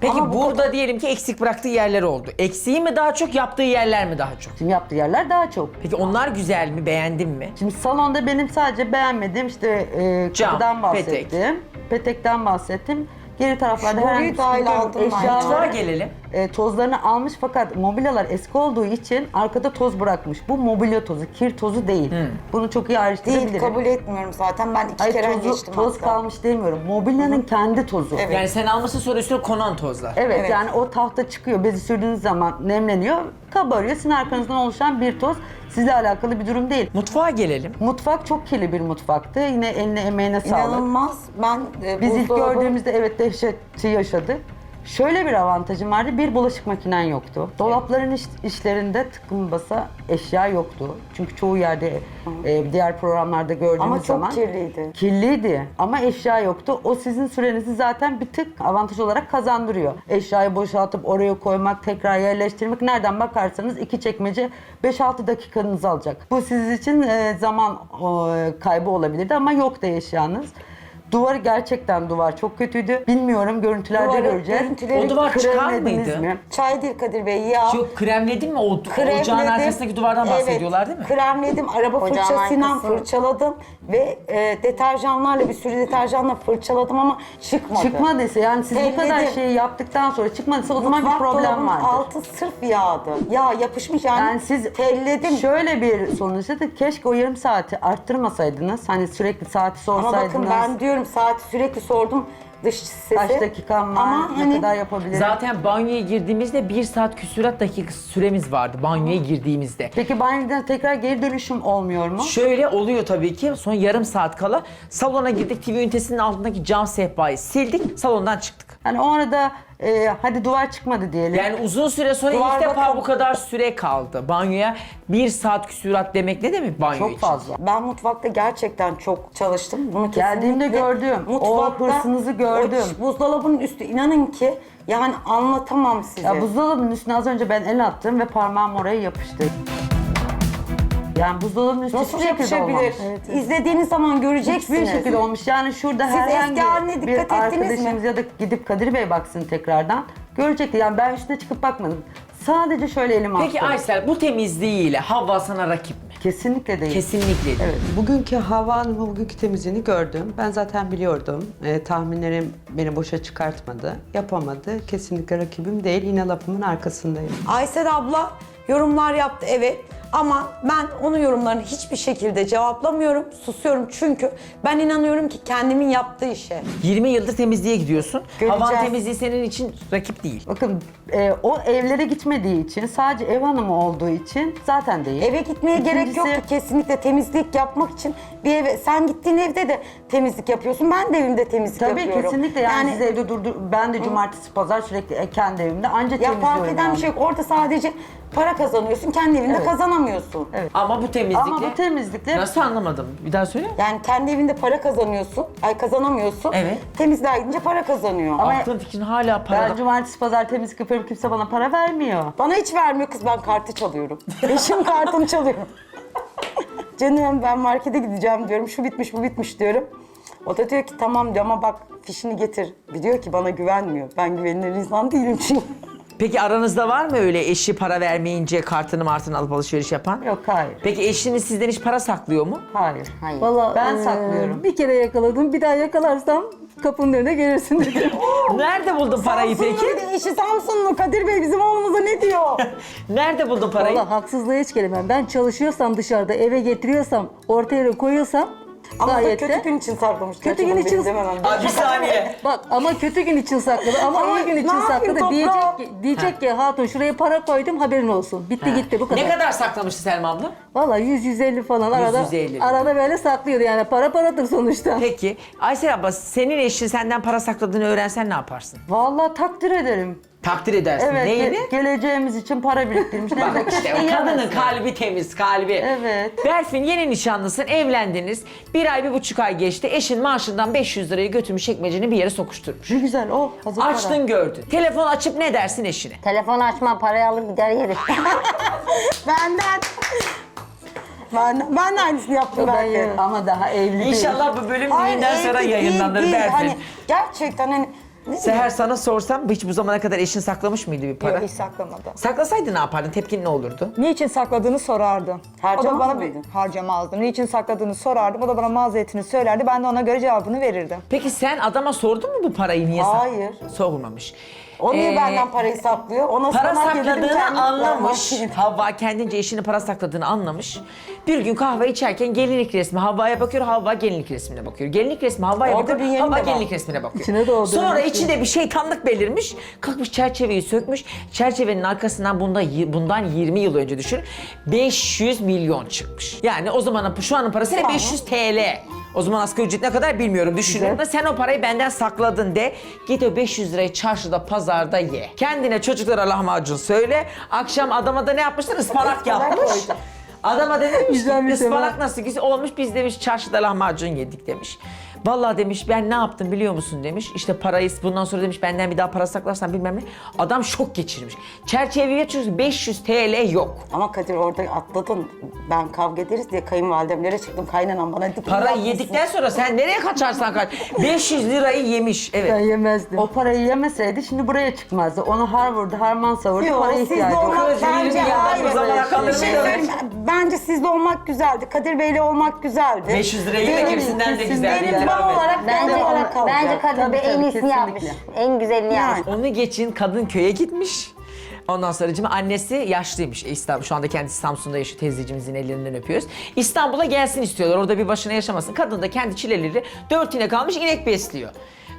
Peki Ama bu burada diyelim ki eksik bıraktığı yerler oldu. Eksiği mi daha çok, yaptığı yerler mi daha çok? Şimdi yaptığı yerler daha çok. Peki onlar güzel mi, beğendin mi? Şimdi salonda benim sadece beğenmediğim işte e, Cam, kapıdan petek. bahsettim. Petekten bahsettim. Geri taraflarda Şu herhangi boruyu dahil. Mutfağa Eşyalar gelelim. e, tozlarını almış fakat mobilyalar eski olduğu için arkada toz bırakmış. Bu mobilya tozu, kir tozu değil. Bunu çok iyi ayrıştırabilirim. Değil kabul etmiyorum zaten. Ben iki Hayır, kere tozu- geçtim toz hatta. kalmış demiyorum. Mobilyanın kendi tozu. Evet. Yani sen almışsın sonra üstüne konan tozlar. Evet, Evet. yani o tahta çıkıyor. Bezi sürdüğünüz zaman nemleniyor. Kabarıyor. Sizin arkanızdan oluşan bir toz. Sizle alakalı bir durum değil. Mutfağa gelelim. Mutfak çok kirli bir mutfaktı. Yine eline emeğine sağlık. İnanılmaz. Ben e, Biz ilk buzdolabı- gördüğümüzde evet dehşeti yaşadık. Şöyle bir avantajım vardı. Bir bulaşık makinen yoktu. Dolapların iş- işlerinde tıkım basa eşya yoktu. Çünkü çoğu yerde e, diğer programlarda gördüğünüz Ama çok zaman kirliydi. Kirliydi ama eşya yoktu. O sizin sürenizi zaten bir tık avantaj olarak kazandırıyor. Eşyayı boşaltıp oraya koymak, tekrar yerleştirmek nereden bakarsanız iki çekmece 5-6 dakikanızı alacak. Bu sizin için e, zaman e, kaybı olabilirdi ama yoktu eşyanız. Duvar gerçekten duvar çok kötüydü. Bilmiyorum görüntülerde Duvarı, göreceğiz. görüntüleri O duvar çıkar Kremlediniz mıydı? mi? Çay değil Kadir Bey ya. Yok kremledin mi? O, Kremledim. ocağın arkasındaki duvardan bahsediyorlar evet, değil mi? Kremledim, araba Ocağın fırçasıyla arkası. fırçaladım ve e, deterjanlarla bir sürü deterjanla fırçaladım ama çıkmadı. Çıkmadıysa yani siz bu kadar şeyi yaptıktan sonra çıkmadıysa o zaman bir Mutfak problem dolabının vardır. altı sırf yağdı. Yağ yapışmış yani. Yani siz telledim. şöyle bir sonuç da keşke o yarım saati arttırmasaydınız. Hani sürekli saati Ama sorsaydınız. bakın ben diyorum saati sürekli sordum dış sesi. Kaç dakikam var, Ama ne hani kadar yapabilirim? Zaten banyoya girdiğimizde bir saat küsurat dakikası süremiz vardı banyoya girdiğimizde. Peki banyodan tekrar geri dönüşüm olmuyor mu? Şöyle oluyor tabii ki. Son yarım saat kala salona girdik. TV ünitesinin altındaki cam sehpayı sildik. Salondan çıktık. Hani o arada e, hadi duvar çıkmadı diyelim. Yani uzun süre sonra Duvar ilk defa bu kadar süre kaldı. Banyoya bir saat küsurat demek ne demek banyo Çok için? fazla. ben mutfakta gerçekten çok çalıştım. Bunu Geldiğimde kesinlikle- gördüm. O hırsınızı gördüm. o buzdolabının üstü inanın ki yani anlatamam size. Ya buzdolabının üstüne az önce ben el attım ve parmağım oraya yapıştı. Yani buzdolabının üstü Nasıl hiçbir şekilde yapışabilir? olmamış. İzlediğiniz zaman göreceksiniz. Hiçbir şekilde olmuş. Yani şurada Siz herhangi eski haline bir dikkat ettiniz mi? arkadaşımız ya da gidip Kadir Bey baksın tekrardan. Görecekti. Yani ben üstüne çıkıp bakmadım. Sadece şöyle elimi Peki attım. Aysel bu temizliğiyle Havva sana rakip mi? Kesinlikle değil. Kesinlikle değil. Evet. Bugünkü Havva Hanım'ın bugünkü temizliğini gördüm. Ben zaten biliyordum. Ee, tahminlerim beni boşa çıkartmadı. Yapamadı. Kesinlikle rakibim değil. Yine lafımın arkasındayım. Aysel abla yorumlar yaptı evet. Ama ben onun yorumlarını hiçbir şekilde cevaplamıyorum. Susuyorum çünkü ben inanıyorum ki kendimin yaptığı işe. 20 yıldır temizliğe gidiyorsun. Göreceğiz. Havan temizliği senin için rakip değil. Bakın e, o evlere gitmediği için sadece ev hanımı olduğu için zaten değil. Eve gitmeye gerek İkincisi- yoktu kesinlikle temizlik yapmak için. Bir eve sen gittiğin evde de temizlik yapıyorsun. Ben de evimde temizlik Tabii yapıyorum. kesinlikle yani, siz evde durdur. Ben de cumartesi pazar sürekli e, kendi evimde anca ya fark eden yani. bir şey yok. Orada sadece para kazanıyorsun. Kendi evinde Evet. Kazanamıyorsun. Evet. Ama bu temizlikle... Ama bu temizlikle Nasıl anlamadım? Bir daha söyle. Yani kendi evinde para kazanıyorsun. Ay kazanamıyorsun. Evet. Temizliğe gidince para kazanıyor. Ama- Aklın fikrin hala para. ben cumartesi pazar temizlik yapıyorum kimse bana para vermiyor. Bana hiç vermiyor kız ben kartı çalıyorum. Eşim kartını çalıyorum. Canım ben markete gideceğim diyorum. Şu bitmiş bu bitmiş diyorum. O da diyor ki tamam diyor ama bak fişini getir. Biliyor ki bana güvenmiyor. Ben güvenilir insan değilim çünkü. Peki aranızda var mı öyle eşi para vermeyince kartını martını alıp alışveriş yapan? Yok hayır. Peki eşiniz sizden hiç para saklıyor mu? Hayır. Hayır. Vallahi Ben eee, saklıyorum. Bir kere yakaladım, bir daha yakalarsam kapının önüne gelirsin dedi. Nerede buldun parayı Samsunlu peki? bir de eşi Samsunlu. Kadir Bey bizim oğlumuza ne diyor? Nerede buldun parayı? Vallahi haksızlığa hiç gelemem. Ben çalışıyorsam dışarıda eve getiriyorsam, ortaya koyuyorsam ama o da gayet kötü de... gün için saklamış. Kötü gün için- Aa, bir saniye. Bak ama kötü gün için sakladı ama Ama iyi gün ne için yapayım sakladı. toprağım? Diyecek ki, diyecek ki hatun şuraya para koydum haberin olsun. Bitti gitti bu kadar. Ne kadar saklamıştı Selma abla? Vallahi 100-150 falan arada 100-150. arada böyle saklıyordu yani para paradır sonuçta. Peki Aysel abla senin eşin senden para sakladığını öğrensen ne yaparsın? Vallahi takdir ederim. Takdir edersin. Evet Neyini? ge- geleceğimiz için para biriktirmiş. Bak işte o kadının kalbi temiz, kalbi. Evet. Berfin yeni nişanlısın, evlendiniz. Bir ay, bir buçuk ay geçti. Eşin maaşından 500 lirayı götürmüş çekmecenin bir yere sokuşturmuş. Ne güzel o. Hazır para. Açtın gördün. Telefon açıp ne dersin eşine? Telefon açma, parayı alır gider yeriz. Benden. Ben, ben de aynısını yaptım Ben yerim ama daha evli değil. İnşallah bu bölüm Hayır, düğünden sonra evli değil, yayınlanır değil. Berfin. Hani gerçekten hani Seher sana sorsam hiç bu zamana kadar eşin saklamış mıydı bir para? Yok hiç saklamadı. Saklasaydı ne yapardın? Tepkin ne olurdu? Niçin sakladığını sorardım. Harcamaz o da bana mıydın? harcamazdım. Niçin sakladığını sorardım. O da bana mazeretini söylerdi. Ben de ona göre cevabını verirdim. Peki sen adama sordun mu bu parayı niye sak- Hayır. Sormamış. O niye Ee, benden parayı saklıyor? Ona Para sakladığını anlamış. yapmam. Havva kendince eşinin para sakladığını anlamış. Bir gün kahve içerken gelinlik resmi Havva'ya bakıyor, Havva gelinlik resmine bakıyor. Gelinlik resmi Havva'ya Orada bakıyor, bir yeni Havva de var. gelinlik resmine bakıyor. İçine doğdu, Sonra ki. içinde bir şeytanlık belirmiş. Kalkmış çerçeveyi sökmüş. Çerçevenin arkasından bunda y- bundan 20 yıl önce düşün. 500 milyon çıkmış. Yani o zamanın şu anın parasıyla 500 TL. O zaman asgari ücret ne kadar bilmiyorum düşünün. Da Sen o parayı benden sakladın de. Git o 500 lirayı çarşıda pazarda ye. Kendine çocuklara lahmacun söyle. Akşam adama da ne yapmışlar? Ispanak yapmış. Adama Güzelmiş ki ıspanak ama." nasıl güzel olmuş biz demiş çarşıda lahmacun yedik demiş. Vallahi demiş ben ne yaptım biliyor musun demiş. İşte parayı bundan sonra demiş benden bir daha para saklarsan bilmem ne. Adam şok geçirmiş. Çerçeveye açıyorsun 500 TL yok. Ama Kadir orada atladın. Ben kavga ederiz diye kayınvalidemlere çıktım. Kaynanam bana dedi. Parayı yedikten sonra sen nereye kaçarsan kaç. 500 lirayı yemiş. Evet. Ben yemezdim. O parayı yemeseydi şimdi buraya çıkmazdı. Onu Harvard'da harman savurdu. Yok, paraya sizde ihtiyacı olmak. Kız, bence hayır. Bir şey söyleyeyim. Bence sizde olmak güzeldi. Kadir Bey'le olmak güzeldi. 500 lirayı yemek Benim- hepsinden de güzel. Benim Devam et. olarak Bence, bence olarak kalacak. bence Kadir Tabii, Bey en tabii, iyisini yapmış. kesinlikle. En güzelini Yani. yapmış. Onu geçin kadın köye gitmiş. Ondan sonra annesi yaşlıymış. E, İstanbul, şu anda kendisi Samsun'da yaşıyor. Teyzecimizin ellerinden öpüyoruz. İstanbul'a gelsin istiyorlar. Orada bir başına yaşamasın. Kadın da kendi çileleri dört inek almış inek besliyor.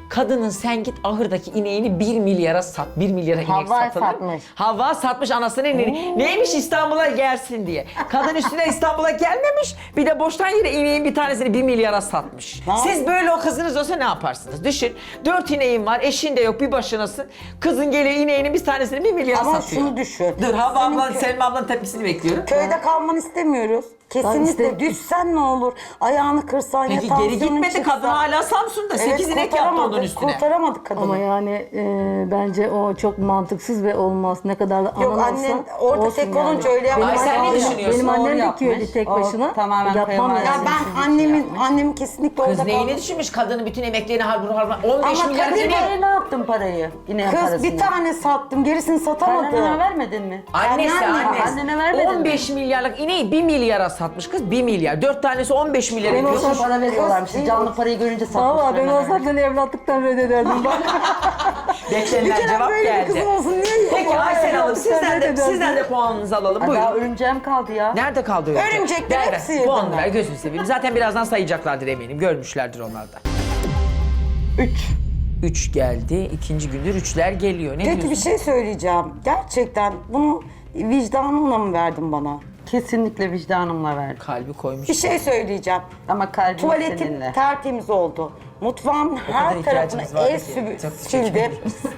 Kadının sen git ahırdaki ineğini bir milyara sat. Bir milyara inek Havva satılır. satmış. Havva satmış anasının ineğini. Neymiş İstanbul'a gelsin diye. Kadın üstüne İstanbul'a gelmemiş. Bir de boştan yere ineğin bir tanesini bir milyara satmış. Siz böyle o kızınız olsa ne yaparsınız? Düşün. Dört ineğin var. Eşin de yok. Bir başınasın. Kızın geliyor ineğinin bir tanesini bir milyara Ama satıyor. şunu düşün. Dur Havva Senin ablan, kö- Selma ablanın tepkisini bekliyorum. Köyde kalmanı istemiyoruz. Kesinlikle iste- düşsen ne olur? Ayağını kırsan Peki ya geri tansiyonun gitmedi. çıksa. Kadın hala Samsun'da. Sekiz inek yaptı onun kurtaramadık, üstüne. Kurtaramadık kadını. Ama yani e, bence o çok mantıksız ve olmaz. Ne kadar da anan Yok, olsa annen orada olsun tek olunca öyle yapmaz. Ay, sen ne düşünüyorsun? Benim annem de yapmış. köylü tek O başına. tamamen Yapmam. Ya lazım. ben annemin annemin kesinlikle Kız orada neyini düşünmüş? Kadının bütün emeklerini harbur harbur. 15 Ama milyar inek. Bey- Parayı ne yaptın parayı? İneğin Kız parasını. bir tane sattım gerisini satamadım. Kaynanana vermedin mi? Annesi Anneanne- annesi. Annene vermedin mi? 15 milyarlık ineği 1 milyara satmış kız 1 milyar. 4 tanesi 15 milyar Ben ediyor. olsam- Para veriyorlarmış. Kız- Canlı parayı görünce satmışlar. Valla ben hemen. olsam seni evlatlıktan reddederdim bak. Beklenilen cevap böyle bir geldi. kızım olsun niye Peki? Aysel Hanım sizden de, sizden de puanınızı alalım. Daha Buyurun. örümceğim kaldı ya. Nerede kaldı örümcek? Örümcekler Ver, ver. hepsi yedi Puanını ver gözünü seveyim. Zaten birazdan sayacaklardır eminim. Görmüşlerdir onlar da. Üç. 3 geldi. ikinci gündür 3'ler geliyor. Ne Peki bir diyorsun? şey söyleyeceğim. Gerçekten bunu vicdanınla mı verdin bana? Kesinlikle vicdanımla verdim. Kalbi koymuş. Bir şey söyleyeceğim. Ama kalbim Tuvaletim seninle. tertemiz oldu. Mutfağımın kadar her tarafını vardı el ki. sübü Çok teşekkür sildim.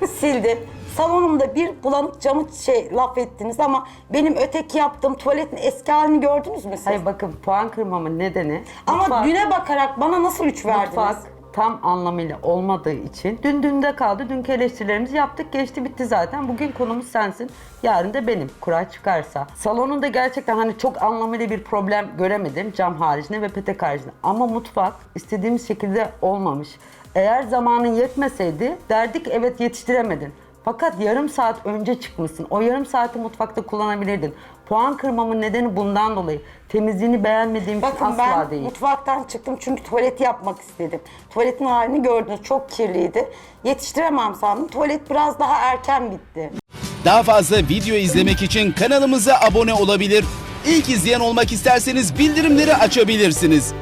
sildim. Salonumda bir bulanık camı şey laf ettiniz ama benim öteki yaptığım tuvaletin eski halini gördünüz mü siz? Hayır bakın puan kırmamın nedeni ama mutfak- düne bakarak bana nasıl üç verdiniz? mutfak tam anlamıyla olmadığı için dün dünde kaldı. Dünkü eleştirilerimizi yaptık. Geçti bitti zaten. Bugün konumuz sensin. Yarın da benim. Kura çıkarsa. Salonunda gerçekten hani çok anlamıyla bir problem göremedim. Cam haricinde ve petek haricinde. Ama mutfak istediğimiz şekilde olmamış. Eğer zamanın yetmeseydi derdik evet yetiştiremedin. Fakat yarım saat önce çıkmışsın. O yarım saati mutfakta kullanabilirdin. Puan kırmamın nedeni bundan dolayı. Temizliğini beğenmediğim için Bakın asla ben değil. mutfaktan çıktım çünkü tuvaleti yapmak istedim. Tuvaletin halini gördünüz çok kirliydi. Yetiştiremem sandım. Tuvalet biraz daha erken bitti. Daha fazla video izlemek için kanalımıza abone olabilir. İlk izleyen olmak isterseniz bildirimleri açabilirsiniz.